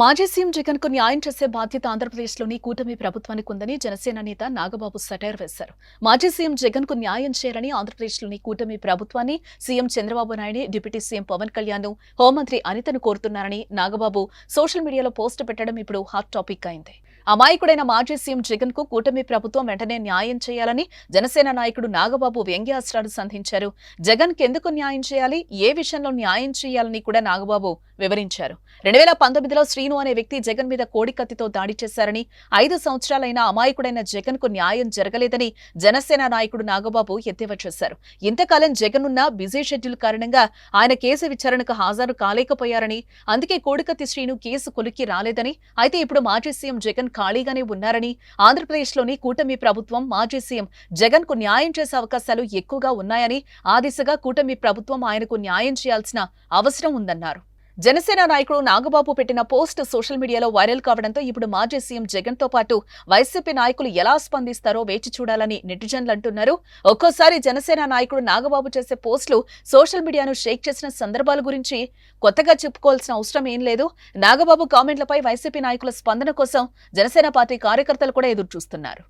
మాజీ సీఎం జగన్కు న్యాయం చేసే బాధ్యత ఆంధ్రప్రదేశ్లోని కూటమి ప్రభుత్వానికి ఉందని జనసేన నేత నాగబాబు సటైర్ వేశారు. మాజీ సీఎం జగన్కు న్యాయం చేయాలని ఆంధ్రప్రదేశ్లోని కూటమి ప్రభుత్వాన్ని CM Chandrababu Naidu deputy CM Pawan Kalyan హోంమంత్రి అనితను కోరుతున్నారని నాగబాబు సోషల్ మీడియాలో పోస్ట్ పెట్టడం ఇప్పుడు హాట్ టాపిక్ అయింది. అమాయకుడైన మాజీ సీఎం జగన్కు కూటమి ప్రభుత్వం వెంటనే న్యాయం చేయాలని జనసేన నాయకుడు నాగబాబు వ్యంగ్యాస్త్రాలు సంధించారు. జగన్ కెందుకు న్యాయం చేయాలి? ఏ విషయంలో న్యాయం చేయాలని కూడా నాగబాబు వివరించారు. రెండు వేల పంతొమ్మిదిలో శ్రీను అనే వ్యక్తి జగన్ మీద కోడికత్తితో దాడి చేశారని ఐదు సంవత్సరాలైన అమాయకుడైన జగన్కు న్యాయం జరగలేదని జనసేన నాయకుడు నాగబాబు ఎద్దేవా చేశారు. ఇంతకాలం జగన్ ఉన్న బిజీ షెడ్యూల్ కారణంగా ఆయన కేసు విచారణకు హాజరు కాలేకపోయారని అందుకే కోడికత్తి శ్రీను కేసు కొలిక్కి రాలేదని అయితే ఇప్పుడు మాజీ సీఎం జగన్ ఖాళీగానే ఉన్నారని ఆంధ్రప్రదేశ్లోని కూటమి ప్రభుత్వం మాజీ సీఎం జగన్కు న్యాయం చేసే అవకాశాలు ఎక్కువగా ఉన్నాయని ఆ దిశగా కూటమి ప్రభుత్వం ఆయనకు న్యాయం చేయాల్సిన అవసరం ఉందన్నారు. జనసేన నాయకుడు నాగబాబు పెట్టిన పోస్ట్ సోషల్ మీడియాలో వైరల్ కావడంతో ఇప్పుడు మాజీ సీఎం జగన్తో పాటు వైసీపీ నాయకులు ఎలా స్పందిస్తారో వేచి చూడాలని నెటిజన్లు అంటున్నారు. ఒక్కోసారి జనసేన నాయకుడు నాగబాబు చేసే పోస్టులు సోషల్ మీడియాను షేక్ చేసిన సందర్భాల గురించి కొత్తగా చెప్పుకోవాల్సిన అవసరం ఏం లేదు. నాగబాబు కామెంట్లపై వైసీపీ నాయకుల స్పందన కోసం జనసేన పార్టీ కార్యకర్తలు కూడా ఎదురు చూస్తున్నారు